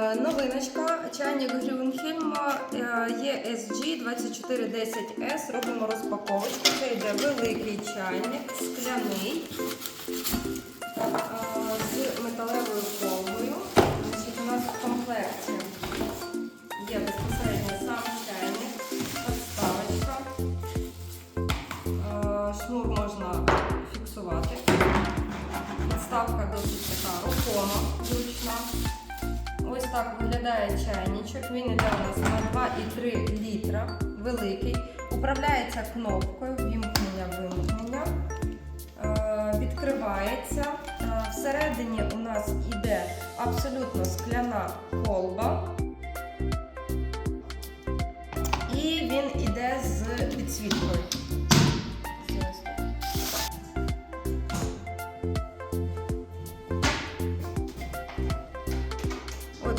Новиночка, чайник Грюнхельм ESG 2410S. Робимо розпаковочку. Це йде великий чайник, скляний е, з металевою колбою. У нас в комплекті є безпосередньо сам чайник, подставочка. Е, Шнур можна фіксувати. Підставка досить така рухома, зручна. Так виглядає чайничок. Він іде у нас на 2,3 літра, великий. Управляється кнопкою вімкнення-вимкнення. Е, Відкривається. Е, Всередині у нас іде абсолютно скляна колба.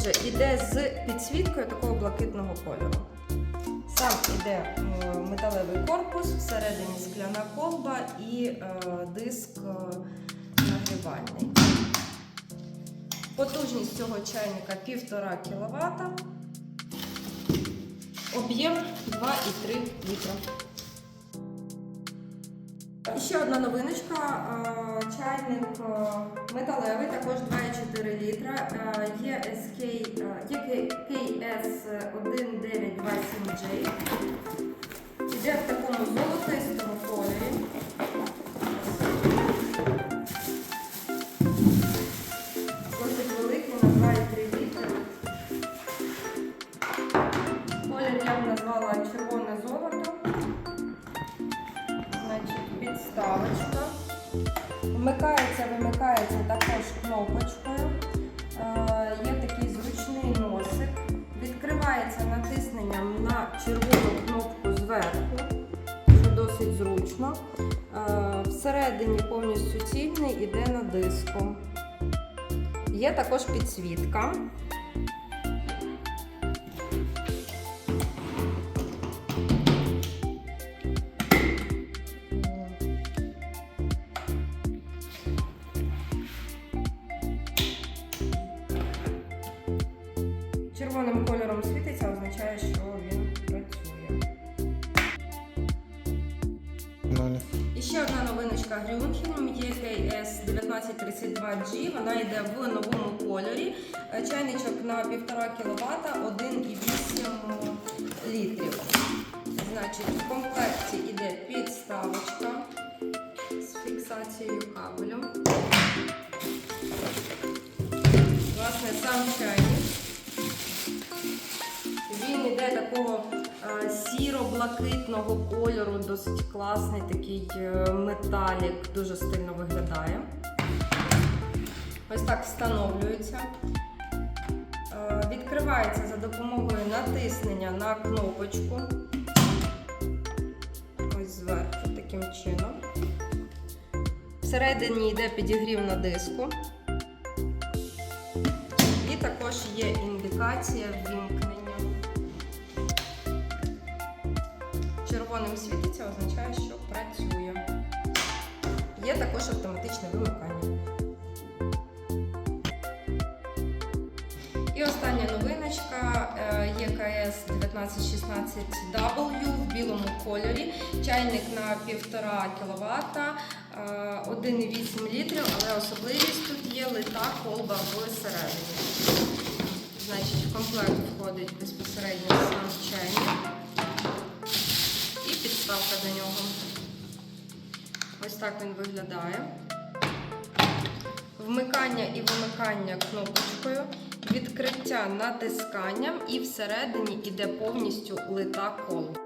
Отже, іде з підсвіткою такого блакитного кольору. Сам іде е, металевий корпус, всередині скляна колба і е, диск е, нагрівальний. Потужність цього чайника 1,5 кВт. Об'єм 2,3 літра. Ще одна новиночка. е, Чайник е, металевий, також 2,4 літра. Е, Є SK, е, є KS1927J. Підставочка. Вмикається, вимикається також кнопочкою. Е, є такий зручний носик. Відкривається натисненням на червону кнопку зверху, що досить зручно. Е, всередині повністю цільний іде на диску. Є також підсвітка. Червоним кольором світиться, означає, що він працює. Ноль. І ще одна новиночка Грюнхельм EKS 1932G. Вона йде в новому кольорі. Е, Чайничок на 1,5 кВт, 1,8 літрів. Значить, в комплекті йде підставочка з фіксацією кабелю. Власне, сам чайник. Він такого е, сіро-блакитного кольору, досить класний такий е, металік, дуже стильно виглядає. Ось так встановлюється. Е, Відкривається за допомогою натиснення на кнопочку. Ось зверху таким чином. Всередині йде підігрів на диску. І також є індикація вімкнення. Червоним світиться означає, що працює. Є також автоматичне вимикання. І остання новиночка е, ЄКС 1916W в білому кольорі. Чайник на 1,5 кВт, 1,8 літрів, але особливість тут є лита колба всередині. Значить, в комплект входить безпосередньо сам чайник підставка до нього. Ось так він виглядає. Вмикання і вимикання кнопочкою, відкриття натисканням і всередині йде повністю лита колба.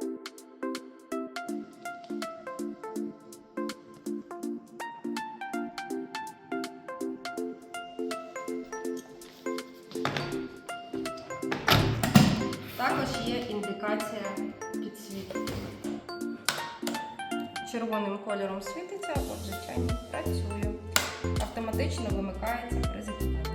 Також є індикація підсвітки. Червоним кольором світиться, або звичайно працює. Автоматично вимикається при закипанні.